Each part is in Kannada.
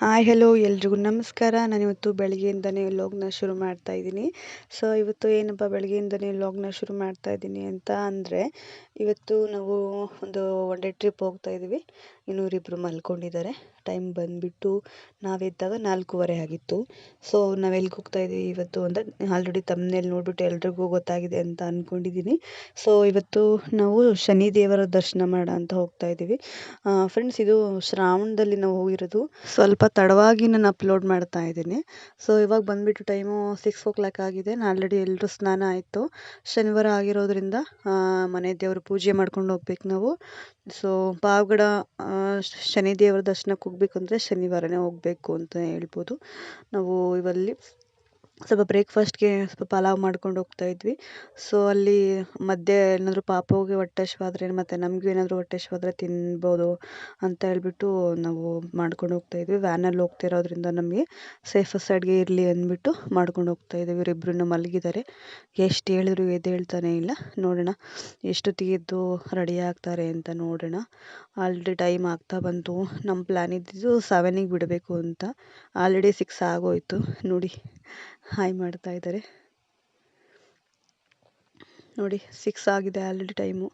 ಹಾಯ್ ಹಲೋ ಎಲ್ರಿಗೂ ನಮಸ್ಕಾರ. ನಾನು ಇವತ್ತು ಬೆಳಗ್ಗೆಯಿಂದನೇ ವ್ಲಾಗ್ನ ಶುರು ಮಾಡ್ತಾ ಇದ್ದೀನಿ. ಸೊ ಇವತ್ತು ಏನಪ್ಪ ಬೆಳಗ್ಗೆಯಿಂದನೇ ವ್ಲಾಗ್ನ ಶುರು ಮಾಡ್ತಾ ಇದ್ದೀನಿ ಅಂತ ಅಂದರೆ, ಇವತ್ತು ನಾವು ಒಂದು ಒನ್ ಡೇ ಟ್ರಿಪ್ ಹೋಗ್ತಾ ಇದ್ದೀವಿ. ಇನ್ನೂರಿಬ್ಬರು ಮಲ್ಕೊಂಡಿದ್ದಾರೆ. ಟೈಮ್ ಬಂದುಬಿಟ್ಟು ನಾವೆದ್ದಾಗ ನಾಲ್ಕೂವರೆ ಆಗಿತ್ತು. ಸೊ ನಾವು ಎಲ್ಲಿಗೆ ಹೋಗ್ತಾ ಇದ್ದೀವಿ ಇವತ್ತು ಅಂದರೆ ಆಲ್ರೆಡಿ ತಮ್ಮನೇಲಿ ನೋಡಿಬಿಟ್ಟು ಎಲ್ರಿಗೂ ಗೊತ್ತಾಗಿದೆ ಅಂತ ಅಂದ್ಕೊಂಡಿದ್ದೀನಿ ಸೊ ಇವತ್ತು ನಾವು ಶನಿ ದೇವರ ದರ್ಶನ ಮಾಡ ಅಂತ ಹೋಗ್ತಾ ಇದ್ದೀವಿ ಫ್ರೆಂಡ್ಸ್ ಇದು ಶ್ರಾವಣದಲ್ಲಿ ನಾವು ಹೋಗಿರೋದು. ಸ್ವಲ್ಪ ತಡವಾಗಿ ನಾನು ಅಪ್ಲೋಡ್ ಮಾಡ್ತಾ ಇದ್ದೀನಿ. ಸೊ ಇವಾಗ ಬಂದುಬಿಟ್ಟು ಟೈಮು ಸಿಕ್ಸ್ ಓ ಕ್ಲಾಕ್ ಆಗಿದೆ ಆಲ್ರೆಡಿ ಎಲ್ಲರೂ ಸ್ನಾನ ಆಯಿತು. ಶನಿವಾರ ಆಗಿರೋದ್ರಿಂದ ಮನೆ ದೇವರು ಪೂಜೆ ಮಾಡ್ಕೊಂಡು ಹೋಗ್ಬೇಕು ನಾವು. ಸೊ ಪಾವಗಡ ಶನಿ ದೇವರ ದರ್ಶನಕ್ಕೆ ಹೋಗ್ಬೇಕಂದ್ರೆ ಶನಿವಾರನೇ ಹೋಗ್ಬೇಕು ಅಂತ ಹೇಳ್ಬೋದು. ನಾವು ಇವಲ್ಲಿ ಸ್ವಲ್ಪ ಬ್ರೇಕ್ಫಾಸ್ಟ್ಗೆ ಸ್ವಲ್ಪ ಪಲಾವ್ ಮಾಡ್ಕೊಂಡು ಹೋಗ್ತಾ ಇದ್ವಿ. ಸೊ ಅಲ್ಲಿ ಮಧ್ಯೆ ಏನಾದರೂ ಪಾಪುಗೆ ಹೊಟ್ಟೆ ಹಶ್ವಾದ್ರೆ ಮತ್ತು ನಮಗೂ ಏನಾದರೂ ಹೊಟ್ಟೆ ಹಶ್ವಾದ್ರೆ ತಿನ್ಬೋದು ಅಂತ ಹೇಳ್ಬಿಟ್ಟು ನಾವು ಮಾಡ್ಕೊಂಡು ಹೋಗ್ತಾ ಇದ್ವಿ. ವ್ಯಾನಲ್ಲಿ ಹೋಗ್ತಿರೋದ್ರಿಂದ ನಮಗೆ ಸೇಫಸ್ಟ್ ಸೈಡ್ಗೆ ಇರಲಿ ಅಂದ್ಬಿಟ್ಟು ಮಾಡ್ಕೊಂಡು ಹೋಗ್ತಾ ಇದ್ದೀವಿ ಇವರಿಬ್ಬರೂ ಮಲಗಿದ್ದಾರೆ. ಎಷ್ಟು ಹೇಳಿದ್ರು ಎದ್ದೇಳ್ತಾನೆ ಇಲ್ಲ. ನೋಡೋಣ ಎಷ್ಟೊತ್ತಿಗೆ ಎದ್ದು ರೆಡಿ ಆಗ್ತಾರೆ ಅಂತ ನೋಡೋಣ. ಆಲ್ರೆಡಿ ಟೈಮ್ ಆಗ್ತಾ ಬಂತು. ನಮ್ಮ ಪ್ಲ್ಯಾನ್ ಇದ್ದಿದ್ದು ಸೆವೆನಿಗೆ ಬಿಡಬೇಕು ಅಂತ. ಆಲ್ರೆಡಿ ಸಿಕ್ಸ್ ಆಗೋಯ್ತು. ನೋಡಿ. ಹಾಯ್ ಮಾಡ್ತಾ ಇದ್ದಾರೆ. ನೋಡಿ ಸಿಕ್ಸ್ ಆಗಿದೆ ಆಲ್ರೆಡಿ ಟೈಮು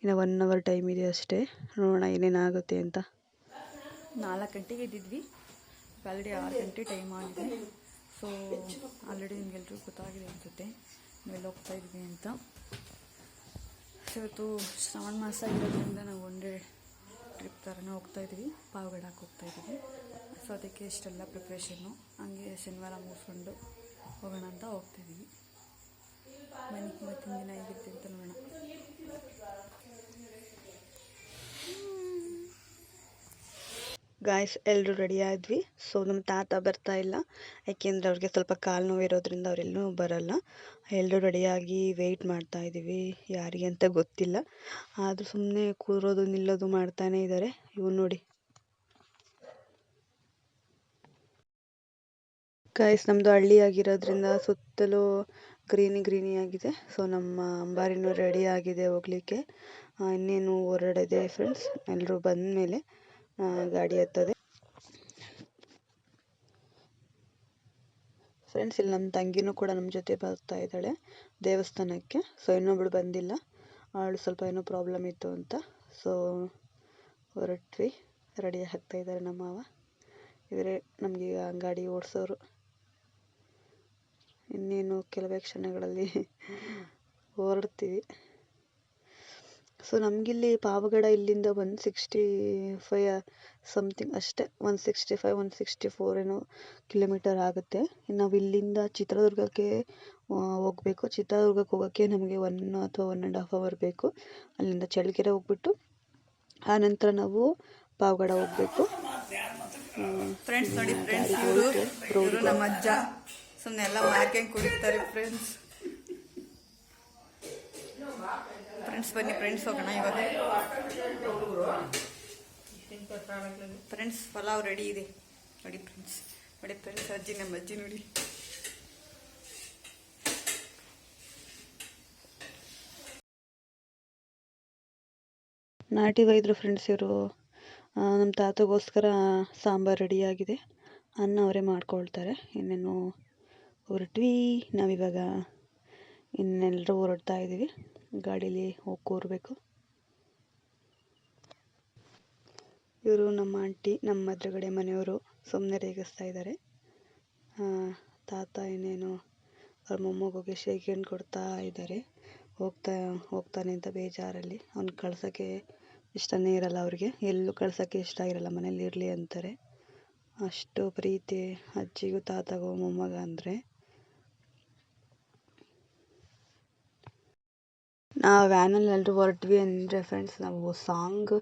ಇನ್ನು ಒನ್ ಅವರ್ ಟೈಮ್ ಇದೆ ಅಷ್ಟೇ. ನೋಡೋಣ ಏನೇನಾಗುತ್ತೆ ಅಂತ. ನಾಲ್ಕು ಗಂಟೆಗೆ ಇದ್ದಿದ್ವಿ ಆಲ್ರೆಡಿ ಆರು ಗಂಟೆ ಟೈಮ್ ಆಗಿದೆ. ಸೊ ಆಲ್ರೆಡಿ ನಿಮಗೆಲ್ರಿಗೂ ಗೊತ್ತಾಗಿದೆ ಅನ್ಸುತ್ತೆ. ನಾವೆಲ್ಲ ಹೋಗ್ತಾ ಇದ್ವಿ ಅಂತ. ಇವತ್ತು ಶ್ರಾವಣ ಮಾಸ ಇರೋದ್ರಿಂದ ನಾವು ಒಂದೇ ಟ್ರಿಪ್ ಥರನೇ ಹೋಗ್ತಾ ಇದ್ದೀವಿ ಪಾವಗಡಕ್ಕೆ ಹೋಗ್ತಾ ಇದ್ದೀವಿ ಸೊ ಅದಕ್ಕೆ ಇಷ್ಟೆಲ್ಲ ಪ್ರಿಪ್ರೇಷನ್ನು ಹಂಗೆ ಶನಿವಾರ ಮುಗಿಸ್ಕೊಂಡು ಹೋಗೋಣ ಅಂತ ಹೋಗ್ತಿದ್ದೀವಿ ಮನೆ ಇವತ್ತಿನ ಅಂತ ನೋಡೋಣ. ಗಾಯ್ಸ್ ಎಲ್ಲರೂ ರೆಡಿ ಆದ್ವಿ. ಸೊ ನಮ್ಮ ತಾತ ಬರ್ತಾ ಇಲ್ಲ. ಯಾಕೆಂದರೆ ಅವ್ರಿಗೆ ಸ್ವಲ್ಪ ಕಾಲು ನೋವು ಇರೋದ್ರಿಂದ ಅವರೆಲ್ಲೂ ಬರಲ್ಲ. ಎಲ್ಲರೂ ರೆಡಿಯಾಗಿ ವೆಯ್ಟ್ ಮಾಡ್ತಾ ಇದ್ದೀವಿ ಯಾರಿಗೆ ಅಂತ ಗೊತ್ತಿಲ್ಲ. ಆದರೂ ಸುಮ್ಮನೆ ಕೂರೋದು, ನಿಲ್ಲೋದು ಮಾಡ್ತಾನೆ ಇದ್ದಾರೆ ಇವು ನೋಡಿ. ಗಾಯ್ಸ್ ನಮ್ಮದು ಹಳ್ಳಿ ಆಗಿರೋದ್ರಿಂದ ಸುತ್ತಲೂ ಗ್ರೀನಿ ಗ್ರೀನಿ ಆಗಿದೆ. ಸೊ ನಮ್ಮ ಅಂಬಾರಿನೂ ರೆಡಿ ಆಗಿದೆ ಹೋಗ್ಲಿಕ್ಕೆ. ಇನ್ನೇನು ಹೊರಡದೆ ಫ್ರೆಂಡ್ಸ್ ಎಲ್ಲರೂ ಬಂದ ಮೇಲೆ ಗಾಡಿ ಹತ್ತದೆ. ಫ್ರೆಂಡ್ಸ್ ಇಲ್ಲಿ ನಮ್ಮ ತಂಗಿನೂ ಕೂಡ ನಮ್ಮ ಜೊತೆ ಬರ್ತಾ ಇದ್ದಾಳೆ ದೇವಸ್ಥಾನಕ್ಕೆ. ಸೊ ಇನ್ನೊಬ್ಳು ಬಂದಿಲ್ಲ. ಅವಳು ಸ್ವಲ್ಪ ಏನೋ ಪ್ರಾಬ್ಲಮ್ ಇತ್ತು ಅಂತ. ಸೊ ಹೊರಟ್ವಿ. ರೆಡಿ ಆಗ್ತಾ ಇದ್ದಾರೆ ನಮ್ಮ ಮಾವ. ಇವರೇ ನಮಗೀಗ ಗಾಡಿ ಓಡಿಸೋರು. ಇನ್ನೇನು ಕೆಲವೇ ಕ್ಷಣಗಳಲ್ಲಿ ಹೊರಡ್ತೀವಿ. ಸೊ ನಮಗಿಲ್ಲಿ ಪಾವಗಡ ಇಲ್ಲಿಂದ ಒನ್ ಸಿಕ್ಸ್ಟಿ ಫೈ ಸಮಥಿಂಗ್ ಅಷ್ಟೇ one sixty five one sixty four ಏನೋ ಕಿಲೋಮೀಟರ್ ಆಗುತ್ತೆ. ನಾವು ಇಲ್ಲಿಂದ ಚಿತ್ರದುರ್ಗಕ್ಕೆ ಹೋಗಬೇಕು. ಚಿತ್ರದುರ್ಗಕ್ಕೆ ಹೋಗೋಕ್ಕೆ ನಮಗೆ ಒನ್ ಅಥವಾ ಒನ್ ಆ್ಯಂಡ್ ಹಾಫ್ ಅವರ್ ಬೇಕು. ಅಲ್ಲಿಂದ ಚಳ್ಳಕೆರೆ ಹೋಗ್ಬಿಟ್ಟು ಆ ನಂತರ ನಾವು ಪಾವಗಡ ಹೋಗಬೇಕು. ಫ್ರೆಂಡ್ಸ್ ನೋಡಿ ಫ್ರೆಂಡ್ಸ್ ಇವರು ನಮ್ಮ ಅಜ್ಜ. ಸುಮ್ಮನೆ ಎಲ್ಲ ಕುಡಿತಾರೆ ಫ್ರೆಂಡ್ಸ್ ಫ್ರೆಂಡ್ಸ್ ಬನ್ನಿ ಫ್ರೆಂಡ್ಸ್ ಹೋಗೋಣ ಇವಾಗ. ಫ್ರೆಂಡ್ಸ್ ಪಲಾವ್ ರೆಡಿ ಇದೆ. ನೋಡಿ ಫ್ರೆಂಡ್ಸ್ ನೋಡಿ ಫ್ರೆಂಡ್ಸ್ ಅಜ್ಜಿ, ನಮ್ಮ ಅಜ್ಜಿ ನೋಡಿ. ನಾಟಿ ವೈದ್ಯರು ಫ್ರೆಂಡ್ಸ್ ಇವರು ನಮ್ಮ ತಾತಗೋಸ್ಕರ ಸಾಂಬಾರು ರೆಡಿಯಾಗಿದೆ ಅನ್ನ ಅವರೇ ಮಾಡ್ಕೊಳ್ತಾರೆ. ಇನ್ನೇನು ಹೊರಟ್ವಿ. ನಾವಿವಾಗ ಇನ್ನೆಲ್ಲರೂ ಹೊರಡ್ತಾ ಇದ್ದೀವಿ ಗಾಡೀಲಿ ಹೋಗಿ ಕೂರಬೇಕು. ಇವರು ನಮ್ಮ ಆಂಟಿ, ನಮ್ಮ ಎದುರುಗಡೆ ಮನೆಯವರು ಸುಮ್ಮನೆ ರೇಗಿಸ್ತಾ ಇದ್ದಾರೆ ತಾತ ಏನೇನು ಅವ್ರ ಮೊಮ್ಮಗೋಗಿ ಶೇಖಂಡು ಕೊಡ್ತಾ ಇದ್ದಾರೆ ಹೋಗ್ತಾ, ಹೋಗ್ತಾನೆ ಅಂತ ಬೇಜಾರಲ್ಲಿ. ಅವ್ನು ಕಳ್ಸೋಕ್ಕೆ ಇಷ್ಟನೇ ಇರಲ್ಲ ಅವ್ರಿಗೆ. ಎಲ್ಲೂ ಕಳ್ಸೋಕ್ಕೆ ಇಷ್ಟ ಇರಲ್ಲ ಮನೇಲಿ ಇರಲಿ ಅಂತಾರೆ. ಅಷ್ಟು ಪ್ರೀತಿ ಅಜ್ಜಿಗೂ ತಾತಗೂ ಮೊಮ್ಮಗ ಅಂದರೆ. ನಾವು ವ್ಯಾನಲ್ಲಿ ಎಲ್ಲರೂ ಹೊರಟ್ವಿ ಅಂದರೆ ಫ್ರೆಂಡ್ಸ್ ನಾವು ಸಾಂಗ್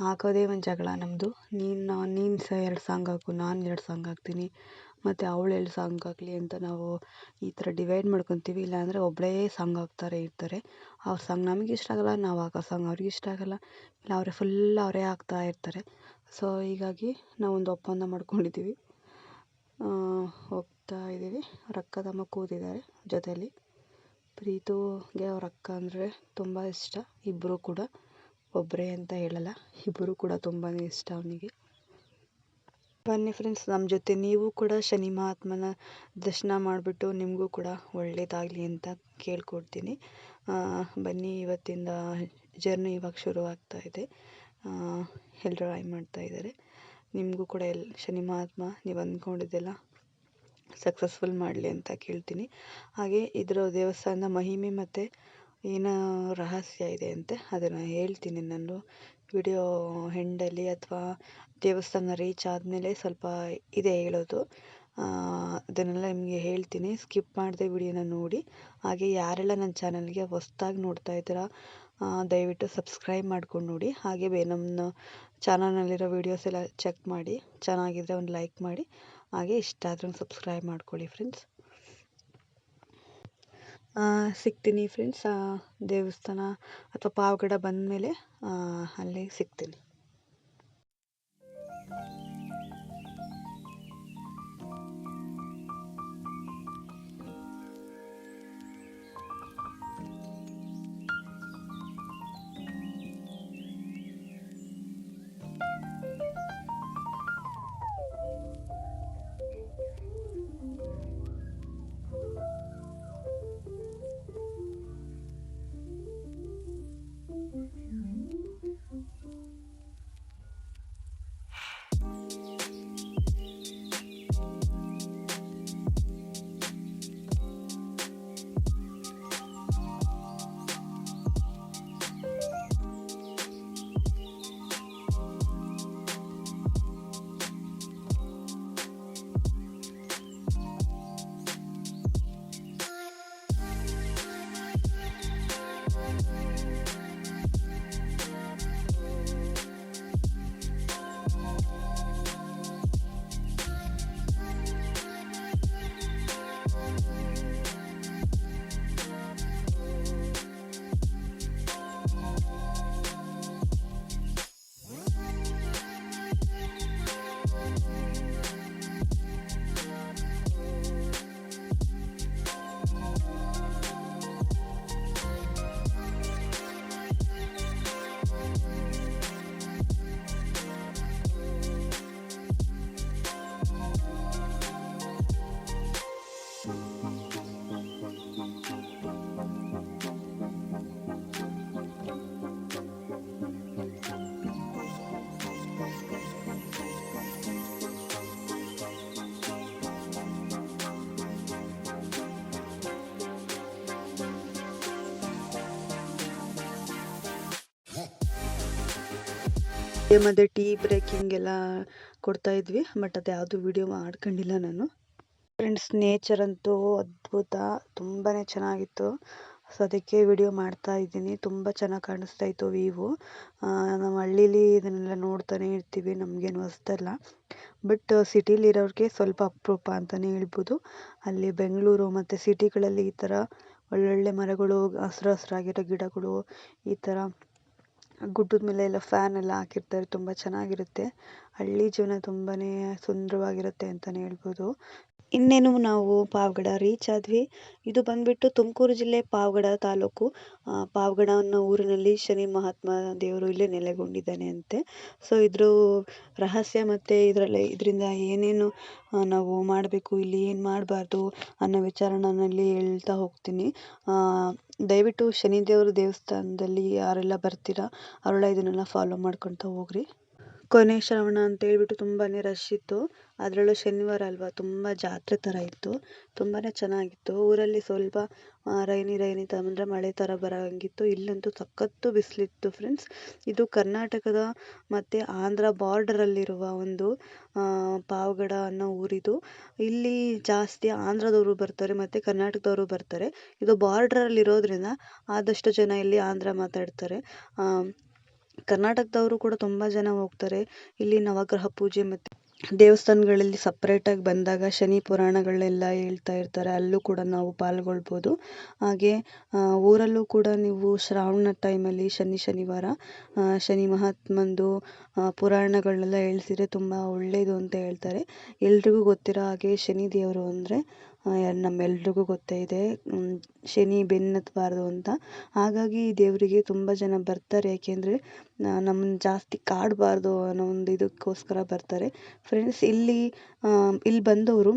ಹಾಕೋದೇ ಒಂದು ಜಗಳ ನಮ್ಮದು ನೀನು ನೀನು ಸಹ ಎರಡು ಸಾಂಗ್ ಹಾಕು, ನಾನು ಎರಡು ಸಾಂಗ್ ಹಾಕ್ತೀನಿ. ಮತ್ತು ಅವಳು ಎರಡು ಸಾಂಗ್ ಹಾಕಲಿ ಅಂತ ನಾವು ಈ ಥರ ಡಿವೈಡ್ ಮಾಡ್ಕೊತೀವಿ. ಇಲ್ಲಾಂದರೆ ಒಬ್ಬಳೇ ಸಾಂಗ್ ಹಾಕ್ತಾರೆ, ಇರ್ತಾರೆ. ಅವ್ರ ಸಾಂಗ್ ನಮಗೆ ಇಷ್ಟ ಆಗಲ್ಲ, ನಾವು ಹಾಕೋ ಸಾಂಗ್ ಅವ್ರಿಗೆ ಇಷ್ಟ ಆಗಲ್ಲ. ಇಲ್ಲ, ಅವರೇ ಫುಲ್ ಅವರೇ ಹಾಕ್ತಾ ಇರ್ತಾರೆ. ಸೊ ಹೀಗಾಗಿ ನಾವೊಂದು ಒಪ್ಪಂದ ಮಾಡ್ಕೊಂಡಿದ್ದೀವಿ ಹೋಗ್ತಾ ಇದ್ದೀವಿ ಅವ್ರ ಅಕ್ಕ ತಮ್ಮ ಕೂತಿದ್ದಾರೆ ಜೊತೆಯಲ್ಲಿ ಪ್ರೀತುಗೆ ಅವ್ರ ಅಕ್ಕ ಅಂದರೆ ತುಂಬ ಇಷ್ಟ. ಇಬ್ಬರು ಕೂಡ. ಒಬ್ಬರೇ ಅಂತ ಹೇಳಲ್ಲ. ಇಬ್ಬರು ಕೂಡ ತುಂಬಾ ಇಷ್ಟ ಅವನಿಗೆ. ಬನ್ನಿ ಫ್ರೆಂಡ್ಸ್ ನಮ್ಮ ಜೊತೆ ನೀವು ಕೂಡ ಶನಿ ಮಹಾತ್ಮನ ದರ್ಶನ ಮಾಡಿಬಿಟ್ಟು ನಿಮಗೂ ಕೂಡ ಒಳ್ಳೆಯದಾಗಲಿ ಅಂತ ಕೇಳ್ಕೊಡ್ತೀನಿ. ಬನ್ನಿ ಇವತ್ತಿಂದ ಜರ್ನಿ ಇವಾಗ ಶುರುವಾಗ್ತಾ ಇದೆ. ಎಲ್ಲರೂ ಆಯ್ ಮಾಡ್ತಾ ಇದ್ದಾರೆ. ನಿಮಗೂ ಕೂಡ ಎಲ್, ಶನಿ ಮಹಾತ್ಮ, ನೀವು ಅಂದ್ಕೊಂಡಿದ್ದೆಲ್ಲ ಸಕ್ಸಸ್ಫುಲ್ ಮಾಡಲಿ ಅಂತ ಕೇಳ್ತೀನಿ. ಹಾಗೆ ಇದರ ದೇವಸ್ಥಾನದ ಮಹಿಮೆ ಮತ್ತು ಏನು ರಹಸ್ಯ ಇದೆ ಅಂತೆ, ಅದನ್ನು ಹೇಳ್ತೀನಿ ನಾನು. ವಿಡಿಯೋ ಹೆಂಡಲ್ಲಿ ಅಥವಾ ದೇವಸ್ಥಾನ ರೀಚ್ ಆದಮೇಲೆ ಸ್ವಲ್ಪ ಇದೆ ಹೇಳೋದು. ಅದನ್ನೆಲ್ಲ ನಿಮಗೆ ಹೇಳ್ತೀನಿ. ಸ್ಕಿಪ್ ಮಾಡದೆ ವಿಡಿಯೋನ ನೋಡಿ. ಹಾಗೆ ಯಾರೆಲ್ಲ ನನ್ನ ಚಾನಲ್ಗೆ ಹೊಸ್ದಾಗಿ ನೋಡ್ತಾ ಇದ್ದೀರಾ ದಯವಿಟ್ಟು ಸಬ್ಸ್ಕ್ರೈಬ್ ಮಾಡ್ಕೊಂಡು ನೋಡಿ. ಹಾಗೆ ಬೇ ನಮ್ಮ ಚಾನಲ್ನಲ್ಲಿರೋ ವೀಡಿಯೋಸ್ ಎಲ್ಲ ಚೆಕ್ ಮಾಡಿ. ಚೆನ್ನಾಗಿದ್ರೆ ಒಂದು ಲೈಕ್ ಮಾಡಿ. ಹಾಗೆ ಇಷ್ಟ ಆದ್ರೆ ಸಬ್ಸ್ಕ್ರೈಬ್ ಮಾಡ್ಕೊಳ್ಳಿ ಫ್ರೆಂಡ್ಸ್ ಸಿಗ್ತೀನಿ ಫ್ರೆಂಡ್ಸ್ ದೇವಸ್ಥಾನ ಅಥವಾ ಪಾವಗಡ ಬಂದಮೇಲೆ ಅಲ್ಲಿ ಸಿಗ್ತೀನಿ. ಮಧ್ಯೆ ಟೀ ಬ್ರೇಕಿಂಗ್ ಎಲ್ಲ ಕೊಡ್ತಾ ಇದ್ವಿ ಬಟ್ ಅದು ಯಾವುದು ವಿಡಿಯೋ ಮಾಡ್ಕೊಂಡಿಲ್ಲ ನಾನು. ಫ್ರೆಂಡ್ಸ್ ನೇಚರ್ ಅಂತೂ ಅದ್ಭುತ ತುಂಬಾ ಚೆನ್ನಾಗಿತ್ತು. ಸೊ ಅದಕ್ಕೆ ವಿಡಿಯೋ ಮಾಡ್ತಾ ಇದ್ದೀನಿ. ತುಂಬ ಚೆನ್ನಾಗಿ ಕಾಣಿಸ್ತಾ ಇತ್ತು ವೀವು ನಾವು ಹಳ್ಳೀಲಿ ಇದನ್ನೆಲ್ಲ ನೋಡ್ತಾನೆ ಇರ್ತೀವಿ, ನಮಗೇನು ಹೊಸ್ದಲ್ಲ. ಬಟ್ ಸಿಟಿಲಿರೋರಿಗೆ ಸ್ವಲ್ಪ ಅಪರೂಪ ಅಂತಲೇ ಹೇಳ್ಬೋದು. ಅಲ್ಲಿ ಬೆಂಗಳೂರು ಮತ್ತು ಸಿಟಿಗಳಲ್ಲಿ ಈ ಥರ ಒಳ್ಳೊಳ್ಳೆ ಮರಗಳು, ಹಸ್ರು ಹಸ್ರಾಗಿರೋ ಗಿಡಗಳು, ಈ ಥರ ಗುಡ್ಡದ ಮೇಲೆ ಎಲ್ಲ ಫ್ಯಾನ್ ಎಲ್ಲ ಹಾಕಿರ್ತಾರೆ ತುಂಬ ಚೆನ್ನಾಗಿರುತ್ತೆ. ಹಳ್ಳಿ ಜೀವನ ತುಂಬಾನೇ ಸುಂದರವಾಗಿರುತ್ತೆ ಅಂತಲೇ ಹೇಳ್ಬೋದು. ಇನ್ನೇನು ನಾವು ಪಾವಗಡ ರೀಚ್ ಆದ್ವಿ. ಇದು ಬಂದ್ಬಿಟ್ಟು ತುಮಕೂರು ಜಿಲ್ಲೆ ಪಾವಗಡ ತಾಲೂಕು. ಪಾವಗಡ ಅನ್ನೋ ಊರಿನಲ್ಲಿ ಶನಿ ಮಹಾತ್ಮ ದೇವರು ಇಲ್ಲೇ ನೆಲೆಗೊಂಡಿದ್ದಾನೆ ಅಂತೆ. ಸೊ ಇದ್ರ ರಹಸ್ಯ ಮತ್ತು ಇದರಲ್ಲಿ, ಇದರಿಂದ ಏನೇನು ನಾವು ಮಾಡಬೇಕು, ಇಲ್ಲಿ ಏನು ಮಾಡಬಾರ್ದು ಅನ್ನೋ ವಿಚಾರನಲ್ಲಿ ಹೇಳ್ತಾ ಹೋಗ್ತೀನಿ. ದಯವಿಟ್ಟು ಶನಿ ದೇವರ ದೇವಸ್ಥಾನದಲ್ಲಿ ಯಾರೆಲ್ಲ ಬರ್ತೀರಾ ಅವರೆಲ್ಲ ಇದನ್ನೆಲ್ಲ ಫಾಲೋ ಮಾಡ್ಕೊಳ್ತಾ ಹೋಗ್ರಿ. ಕೊನೆ ಶ್ರವಣ ಅಂತ ಹೇಳ್ಬಿಟ್ಟು ತುಂಬಾ ರಶ್ ಇತ್ತು. ಅದರಲ್ಲೂ ಶನಿವಾರ ಅಲ್ವಾ, ತುಂಬ ಜಾತ್ರೆ ಥರ ಇತ್ತು. ತುಂಬಾ ಚೆನ್ನಾಗಿತ್ತು. ಊರಲ್ಲಿ ಸ್ವಲ್ಪ ರೈನಿ ರೈನಿ ಅಂದರೆ ಮಳೆ ಥರ ಬರೋಂಗಿತ್ತು. ಇಲ್ಲಂತೂ ಸಖತ್ತು ಬಿಸಿಲಿತ್ತು ಫ್ರೆಂಡ್ಸ್ ಇದು ಕರ್ನಾಟಕದ ಮತ್ತು ಆಂಧ್ರ ಬಾರ್ಡರಲ್ಲಿರುವ ಒಂದು ಪಾವಗಡ ಅನ್ನೋ ಊರಿದು. ಇಲ್ಲಿ ಜಾಸ್ತಿ ಆಂಧ್ರದವರು ಬರ್ತಾರೆ, ಮತ್ತು ಕರ್ನಾಟಕದವರು ಬರ್ತಾರೆ. ಇದು ಬಾರ್ಡ್ರಲ್ಲಿರೋದ್ರಿಂದ ಆದಷ್ಟು ಜನ ಇಲ್ಲಿ ಆಂಧ್ರ ಮಾತಾಡ್ತಾರೆ. ಕರ್ನಾಟಕದವರು ಕೂಡ ತುಂಬ ಜನ ಹೋಗ್ತಾರೆ. ಇಲ್ಲಿ ನವಗ್ರಹ ಪೂಜೆ ಮತ್ತು ದೇವಸ್ಥಾನಗಳಲ್ಲಿ ಸಪ್ರೇಟಾಗಿ ಬಂದಾಗ ಶನಿ ಪುರಾಣಗಳೆಲ್ಲ ಹೇಳ್ತಾ ಇರ್ತಾರೆ. ಅಲ್ಲೂ ಕೂಡ ನಾವು ಪಾಲ್ಗೊಳ್ಬೋದು. ಹಾಗೆ ಊರಲ್ಲೂ ಕೂಡ ನೀವು ಶ್ರಾವಣ ಟೈಮಲ್ಲಿ ಶನಿ ಶನಿವಾರ ಶನಿ ಮಹಾತ್ಮಂದು ಪುರಾಣಗಳನ್ನೆಲ್ಲ ಹೇಳ್ಸಿದ್ರೆ ತುಂಬ ಒಳ್ಳೆಯದು ಅಂತ ಹೇಳ್ತಾರೆ. ಎಲ್ರಿಗೂ ಗೊತ್ತಿರೋ ಹಾಗೆ ಶನಿ ದೇವರು ಅಂದರೆ ನಮ್ಮೆಲ್ರಿಗೂ ಗೊತ್ತೇ ಇದೆ. ಶನಿ ಬೆನ್ನತ್ತಬಾರ್ದು ಅಂತ. ಹಾಗಾಗಿ ದೇವರಿಗೆ ತುಂಬ ಜನ ಬರ್ತಾರೆ. ಏಕೆಂದರೆ ನಮ್ಮನ್ನ ಜಾಸ್ತಿ ಕಾಡಬಾರ್ದು ಅನ್ನೋ ಒಂದು ಇದಕ್ಕೋಸ್ಕರ ಬರ್ತಾರೆ. ಫ್ರೆಂಡ್ಸ್ ಇಲ್ಲಿ ಇಲ್ಲಿ ಬಂದವರು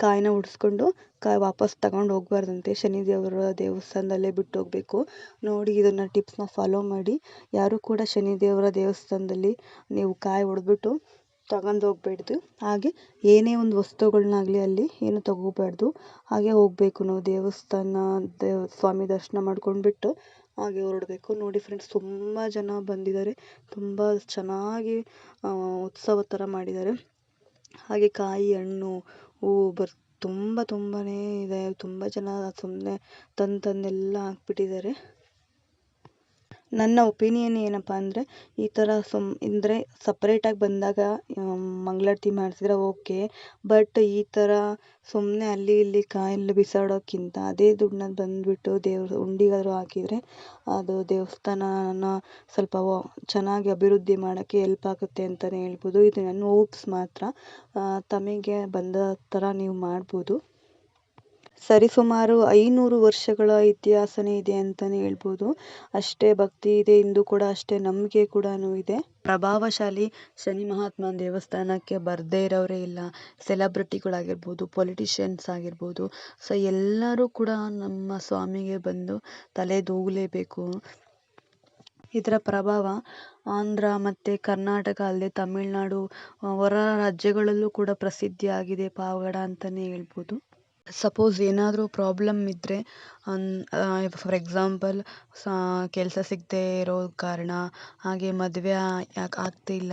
ಕಾಯಿನ ಉಡಿಸ್ಕೊಂಡು ಕಾಯಿ ವಾಪಸ್ ತಗೊಂಡು ಹೋಗ್ಬಾರ್ದಂತೆ. ಶನಿ ದೇವರ ದೇವಸ್ಥಾನದಲ್ಲೇ ಬಿಟ್ಟು ಹೋಗಬೇಕು ನೋಡಿ, ಇದನ್ನು ಟಿಪ್ಸ್ನ ಫಾಲೋ ಮಾಡಿ. ಯಾರೂ ಕೂಡ ಶನಿ ದೇವರ ದೇವಸ್ಥಾನದಲ್ಲಿ ನೀವು ಕಾಯಿ ಹೊಡೆದ್ಬಿಟ್ಟು ತಗೊಂಡು ಹೋಗ್ಬೇಡ್ದು. ಹಾಗೆ ಏನೇ ಒಂದು ವಸ್ತುಗಳನ್ನಾಗಲಿ ಅಲ್ಲಿ ಏನು ತಗೋಬಾರ್ದು. ಹಾಗೆ ಹೋಗಬೇಕು ನಾವು ದೇವಸ್ಥಾನ, ದೇವ, ಸ್ವಾಮಿ ದರ್ಶನ ಮಾಡ್ಕೊಂಡ್ಬಿಟ್ಟು ಹಾಗೆ ಹೊರಡಬೇಕು. ನೋಡಿ ಫ್ರೆಂಡ್ಸ್ ತುಂಬ ಜನ ಬಂದಿದ್ದಾರೆ ತುಂಬ ಚೆನ್ನಾಗಿ ಉತ್ಸವ ಥರ ಮಾಡಿದ್ದಾರೆ ಹಾಗೆ ಕಾಯಿ ಹಣ್ಣು ಹೂವು ಬರ್, ತುಂಬ ತುಂಬಾ ಇದೆ. ತುಂಬ ಜನ ಸುಮ್ಮನೆ ತಂದು ತಂದೆಲ್ಲ ಹಾಕ್ಬಿಟ್ಟಿದ್ದಾರೆ ನನ್ನ ಒಪಿನಿಯನ್ ಏನಪ್ಪ ಅಂದರೆ, ಈ ಥರ ಸುಮ್ ಅಂದರೆ ಸಪ್ರೇಟಾಗಿ ಬಂದಾಗ ಮಂಗಳಾರತಿ ಮಾಡಿಸಿದ್ರೆ ಓಕೆ ಬಟ್ ಈ ಥರ ಸುಮ್ಮನೆ ಅಲ್ಲಿ ಇಲ್ಲಿ ಕಾಯಲ್ಲಿ ಬಿಸಾಡೋಕ್ಕಿಂತ ಅದೇ ದುಡ್ಡನ್ನ ಬಂದುಬಿಟ್ಟು ದೇವ್ರ ಉಂಡಿಗಾದರೂ ಹಾಕಿದರೆ, ಅದು ದೇವಸ್ಥಾನನ ಸ್ವಲ್ಪ ಚೆನ್ನಾಗಿ ಅಭಿವೃದ್ಧಿ ಮಾಡೋಕ್ಕೆ ಎಲ್ಪ್ ಆಗುತ್ತೆ ಅಂತಲೇ ಹೇಳ್ಬೋದು. ಇದು ನನ್ನ ಓಪ್ಸ್ ಮಾತ್ರ. ತಮಗೆ ಬಂದ ಥರ ನೀವು ಮಾಡ್ಬೋದು. ಸರಿಸುಮಾರು ಐನೂರು ವರ್ಷಗಳ ಇತಿಹಾಸನೇ ಇದೆ ಅಂತಲೇ ಹೇಳ್ಬೋದು. ಅಷ್ಟೇ ಭಕ್ತಿ ಇದೆ, ಇಂದು ಕೂಡ ಅಷ್ಟೇ ನಂಬಿಕೆ ಕೂಡ ಇದೆ. ಪ್ರಭಾವಶಾಲಿ ಶನಿ ಮಹಾತ್ಮನ ದೇವಸ್ಥಾನಕ್ಕೆ ಬರದೇ ಇರೋರೇ ಇಲ್ಲ. ಸೆಲೆಬ್ರಿಟಿಗಳಾಗಿರ್ಬೋದು, ಪೊಲಿಟಿಷಿಯನ್ಸ್ ಆಗಿರ್ಬೋದು, ಸೊ ಎಲ್ಲರೂ ಕೂಡ ನಮ್ಮ ಸ್ವಾಮಿಗೆ ಬಂದು ತಲೆ ದೂಗಲೇಬೇಕು. ಇದರ ಪ್ರಭಾವ ಆಂಧ್ರ ಮತ್ತು ಕರ್ನಾಟಕ ಅಲ್ಲದೆ ತಮಿಳುನಾಡು, ಹೊರ ರಾಜ್ಯಗಳಲ್ಲೂ ಕೂಡ ಪ್ರಸಿದ್ಧಿಯಾಗಿದೆ ಪಾವಗಡ ಅಂತಲೇ ಹೇಳ್ಬೋದು. ಸಪೋಸ್ ಏನಾದರೂ ಪ್ರಾಬ್ಲಮ್ ಇದ್ದರೆ ಫಾರ್ ಎಕ್ಸಾಂಪಲ್ ಕೆಲಸ ಸಿಗದೇ ಇರೋ ಕಾರಣ, ಹಾಗೆ ಮದುವೆ ಯಾಕೆ ಆಗ್ತಿಲ್ಲ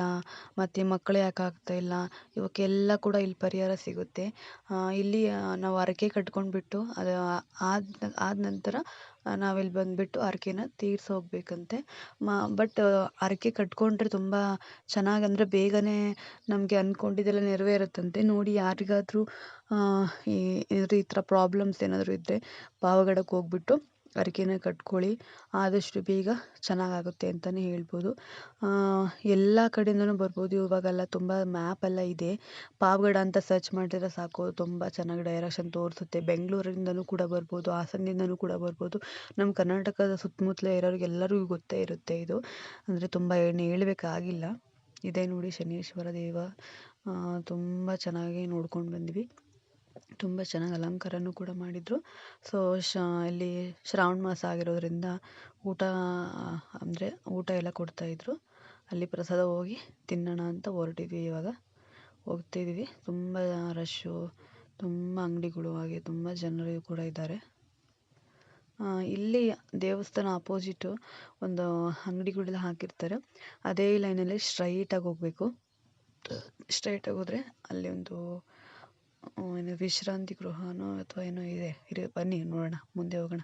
ಮತ್ತು ಮಕ್ಕಳು ಯಾಕೆ ಆಗ್ತಾಯಿಲ್ಲ ಇವಕ್ಕೆಲ್ಲ ಕೂಡ ಇಲ್ಲಿ ಪರಿಹಾರ ಸಿಗುತ್ತೆ. ಇಲ್ಲಿ ನಾವು ಹರಕೆ ಕಟ್ಕೊಂಡ್ಬಿಟ್ಟು ಅದು ಆದ ಆದ ನಂತರ ನಾವಿಲ್ಲಿ ಬಂದುಬಿಟ್ಟು ಹರಕೆನ ತೀರ್ಸಿ ಹೋಗ್ಬೇಕಂತೆ. ಮ, ಬಟ್ ಹರಕೆ ಕಟ್ಕೊಂಡ್ರೆ ತುಂಬ ಚೆನ್ನಾಗಿ ಅಂದರೆ ಬೇಗನೆ ನಮಗೆ ಅಂದ್ಕೊಂಡಿದ್ದೆಲ್ಲ ನೆರವೇರುತ್ತಂತೆ. ನೋಡಿ ಯಾರಿಗಾದರೂ ಈ ಈ ಥರ ಪ್ರಾಬ್ಲಮ್ಸ್ ಏನಾದರೂ ಇದ್ದರೆ ಪಾವಗಡಕ್ಕೆ ಹೋಗ್ಬಿಟ್ಟು ಹರಕೆನ ಕಟ್ಕೊಳ್ಳಿ. ಆದಷ್ಟು ಬೇಗ ಚೆನ್ನಾಗಾಗುತ್ತೆ ಅಂತಲೇ ಹೇಳ್ಬೋದು. ಎಲ್ಲ ಕಡೆಯಿಂದಲೂ ಬರ್ಬೋದು. ಇವಾಗೆಲ್ಲ ತುಂಬ ಮ್ಯಾಪೆಲ್ಲ ಇದೆ. ಪಾವಗಡ ಅಂತ ಸರ್ಚ್ ಮಾಡಿದ್ರೆ ಸಾಕು. ತುಂಬ ಚೆನ್ನಾಗಿ ಡೈರೆಕ್ಷನ್ ತೋರಿಸುತ್ತೆ. ಬೆಂಗಳೂರಿಂದಲೂ ಕೂಡ ಬರ್ಬೋದು. ಹಾಸನದಿಂದಲೂ ಕೂಡ ಬರ್ಬೋದು. ನಮ್ಮ ಕರ್ನಾಟಕದ ಸುತ್ತಮುತ್ತಲೇ ಇರೋರಿಗೆಲ್ಲರಿಗೂ ಗೊತ್ತೇ ಇರುತ್ತೆ ಇದು. ಅಂದರೆ ತುಂಬ ಏನು ಹೇಳ್ಬೇಕಾಗಿಲ್ಲ. ಇದೆ ನೋಡಿ ಶನೀಶ್ವರ ದೇವ. ತುಂಬ ಚೆನ್ನಾಗಿ ನೋಡ್ಕೊಂಡು ಬಂದ್ವಿ. ತುಂಬ ಚೆನ್ನಾಗಿ ಅಲಂಕಾರನೂ ಕೂಡ ಮಾಡಿದರು. ಸೊ ಶ, ಇಲ್ಲಿ ಶ್ರಾವಣ ಮಾಸ ಆಗಿರೋದ್ರಿಂದ ಊಟ, ಅಂದರೆ ಊಟ ಎಲ್ಲ ಕೊಡ್ತಾಯಿದ್ರು ಅಲ್ಲಿ ಪ್ರಸಾದ ಹೋಗಿ ತಿನ್ನೋಣ ಅಂತ ಹೊರಟಿದ್ವಿ ಇವಾಗ. ಹೋಗ್ತಿದ್ದೀವಿ ತುಂಬ ರಶ್ಶು ತುಂಬ ಅಂಗಡಿಗಳು ಹಾಗೆ ತುಂಬ ಜನರು ಕೂಡ ಇದ್ದಾರೆ. ಇಲ್ಲಿ ದೇವಸ್ಥಾನ ಅಪೋಸಿಟು ಒಂದು ಅಂಗಡಿಗಳೆಲ್ಲ ಹಾಕಿರ್ತಾರೆ. ಅದೇ ಲೈನಲ್ಲಿ ಸ್ಟ್ರೈಟಾಗಿ ಹೋಗಬೇಕು. ಸ್ಟ್ರೈಟಾಗಿ ಹೋದರೆ ಅಲ್ಲಿ ಒಂದು ಏನು ವಿಶ್ರಾಂತಿ ಗೃಹನೋ ಅಥವಾ ಏನೋ ಇದೆ. ಇರಿ, ಬನ್ನಿ, ನೋಡೋಣ. ಮುಂದೆ ಹೋಗೋಣ.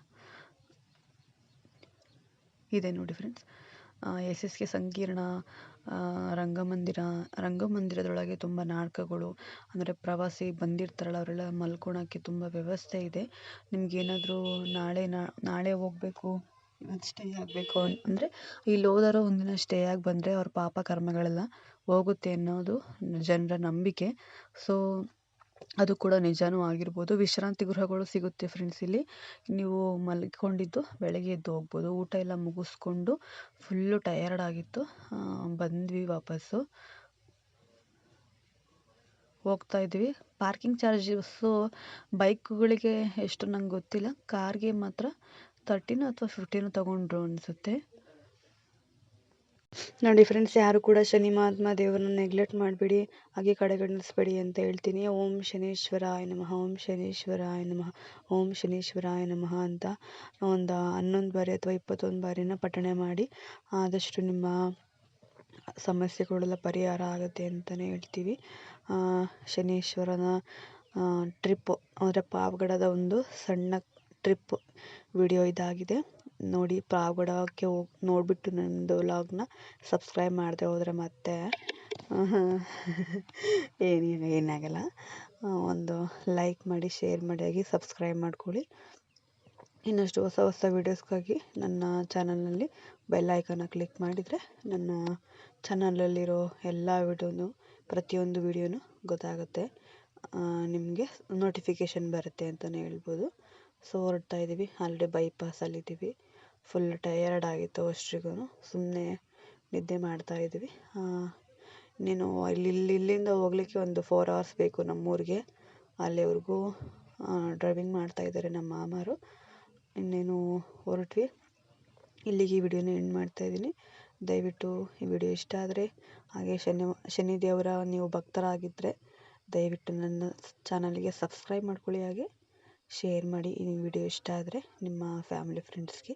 ಇದೆ ನೋಡಿ ಫ್ರೆಂಡ್ಸ್ ಎಸ್ ಎಸ್ ಕೆ ಸಂಕೀರ್ಣ ರಂಗಮಂದಿರ, ರಂಗಮಂದಿರದೊಳಗೆ ತುಂಬ ನಾಟಕಗಳು, ಅಂದರೆ ಪ್ರವಾಸಿ ಬಂದಿರ್ತಾರಲ್ಲ, ಅವರೆಲ್ಲ ಮಲ್ಕೊಳಕ್ಕೆ ತುಂಬ ವ್ಯವಸ್ಥೆ ಇದೆ. ನಿಮ್ಗೇನಾದರೂ ನಾಳೆ ನಾಳೆ ಹೋಗಬೇಕು, ಇವತ್ತು ಸ್ಟೇ ಆಗಬೇಕು ಅಂದರೆ ಇಲ್ಲಿ ಹೋದವರು ಒಂದಿನ ಸ್ಟೇ ಆಗಿ ಬಂದರೆ ಅವ್ರ ಪಾಪ ಕರ್ಮಗಳೆಲ್ಲ ಹೋಗುತ್ತೆ ಅನ್ನೋದು ಜನರ ನಂಬಿಕೆ. ಸೊ ಅದು ಕೂಡ ನಿಜಾನು ಆಗಿರ್ಬೋದು. ವಿಶ್ರಾಂತಿ ಗೃಹಗಳು ಸಿಗುತ್ತೆ ಫ್ರೆಂಡ್ಸ್ ಇಲ್ಲಿ. ನೀವು ಮಲ್ಕೊಂಡಿದ್ದು ಬೆಳಗ್ಗೆ ಎದ್ದು ಹೋಗ್ಬೋದು. ಊಟ ಎಲ್ಲ ಮುಗಿಸ್ಕೊಂಡು ಫುಲ್ಲು ಟಯರ್ಡ್ ಆಗಿತ್ತು. ಬಂದ್ವಿ ವಾಪಸ್ಸು. ಹೋಗ್ತಾ ಇದ್ವಿ. ಪಾರ್ಕಿಂಗ್ ಚಾರ್ಜಸ್ಸು ಬೈಕ್ಗಳಿಗೆ ಎಷ್ಟು ನಂಗೆ ಗೊತ್ತಿಲ್ಲ. ಕಾರ್ಗೆ ಮಾತ್ರ ತರ್ಟಿನೋ ಅಥವಾ ಫಿಫ್ಟೀನು ತೊಗೊಂಡ್ರು ಅನಿಸುತ್ತೆ. ನೋಡಿ ಫ್ರೆಂಡ್ಸ್ ಯಾರು ಕೂಡ ಶನಿ ಮಹಾತ್ಮ ದೇವರನ್ನ ನೆಗ್ಲೆಕ್ಟ್ ಮಾಡಬೇಡಿ, ಹಾಗೆ ಕಡೆಗಣಿಸಬೇಡಿ ಅಂತ ಹೇಳ್ತೀನಿ. ಓಂ ಶನೀಶ್ವರಾಯ ನಮಃ, ಓಂ ಶನೀಶ್ವರಾಯ ನಮಃ, ಓಂ ಶನೀಶ್ವರಾಯ ನಮಃ ಅಂತ ಒಂದು ಹನ್ನೊಂದು ಬಾರಿ ಅಥವಾ ಇಪ್ಪತ್ತೊಂದು ಬಾರಿನ ಪಠಣೆ ಮಾಡಿ ಆದಷ್ಟು ನಿಮ್ಮ ಸಮಸ್ಯೆಗಳೆಲ್ಲ ಪರಿಹಾರ ಆಗುತ್ತೆ ಅಂತಲೇ ಹೇಳ್ತೀವಿ. ಶನೀಶ್ವರನ ಟ್ರಿಪ್ಪು ಅಂದರೆ ಪಾವಗಡದ ಒಂದು ಸಣ್ಣ ಟ್ರಿಪ್ ವಿಡಿಯೋ ಇದಾಗಿದೆ. ನೋಡಿ, ಪಾವಗಡಕ್ಕೆ ಹೋಗಿ ನೋಡಿಬಿಟ್ಟು ನನ್ನದು ವ್ಲಾಗ್ನ ಸಬ್ಸ್ಕ್ರೈಬ್ ಮಾಡದೆ ಹೋದರೆ ಮತ್ತೆ. ಏನೇನು ಏನಾಗಲ್ಲ. ಒಂದು ಲೈಕ್ ಮಾಡಿ ಶೇರ್ ಮಾಡಿ ಆಗಿ ಸಬ್ಸ್ಕ್ರೈಬ್ ಮಾಡ್ಕೊಳ್ಳಿ. ಇನ್ನಷ್ಟು ಹೊಸ ಹೊಸ ವೀಡಿಯೋಸ್ಗಾಗಿ ನನ್ನ ಚಾನಲ್ನಲ್ಲಿ ಬೆಲ್ ಐಕನ್ನ ಕ್ಲಿಕ್ ಮಾಡಿದರೆ ನನ್ನ ಚಾನಲಲ್ಲಿರೋ ಎಲ್ಲ ವಿಡಿಯೋನು ಪ್ರತಿಯೊಂದು ವಿಡಿಯೋನು ಗೊತ್ತಾಗುತ್ತೆ. ನಿಮಗೆ ನೋಟಿಫಿಕೇಷನ್ ಬರುತ್ತೆ ಅಂತಲೇ ಹೇಳ್ಬೋದು. ಸೊ, ಹೊರಡ್ತಾ ಇದ್ದೀವಿ ಆಲ್ರೆಡಿ ಬೈಪಾಸಲ್ಲಿದ್ದೀವಿ ಫುಲ್ ಟಯರ್ಡ್ ಆಗಿತ್ತು ಅಷ್ಟ್ರಿಗೂ ಸುಮ್ಮನೆ ನಿದ್ದೆ ಮಾಡ್ತಾ ಇದ್ವಿ. ಇನ್ನೇನು ಇಲ್ಲಿ ಇಲ್ಲಿ, ಇಲ್ಲಿಂದ ಹೋಗ್ಲಿಕ್ಕೆ ಒಂದು ಫೋರ್ ಅವರ್ಸ್ ಬೇಕು ನಮ್ಮೂರಿಗೆ. ಅಲ್ಲಿವರೆಗೂ ಡ್ರೈವಿಂಗ್ ಮಾಡ್ತಾ ಇದ್ದಾರೆ ನಮ್ಮ ಮಾಮಾರು. ಇನ್ನೇನು ಹೊರಟ್ವಿ. ಇಲ್ಲಿಗೆ ಈ ವಿಡಿಯೋನ ಎಂಡ್ ಮಾಡ್ತಾ ಇದ್ದೀನಿ. ದಯವಿಟ್ಟು ಈ ವಿಡಿಯೋ ಇಷ್ಟ ಆದರೆ, ಹಾಗೆ ಶನಿ ಶನಿ ದೇವರ ನೀವು ಭಕ್ತರಾಗಿದ್ದರೆ ದಯವಿಟ್ಟು ನನ್ನ ಚಾನಲ್ಗೆ ಸಬ್ಸ್ಕ್ರೈಬ್ ಮಾಡ್ಕೊಳ್ಳಿ ಹಾಗೆ. ಶೇರ್ ಮಾಡಿ ಈ ವಿಡಿಯೋ ಇಷ್ಟ ಆದರೆ, ನಿಮ್ಮ ಫ್ಯಾಮಿಲಿ ಫ್ರೆಂಡ್ಸ್ಗೆ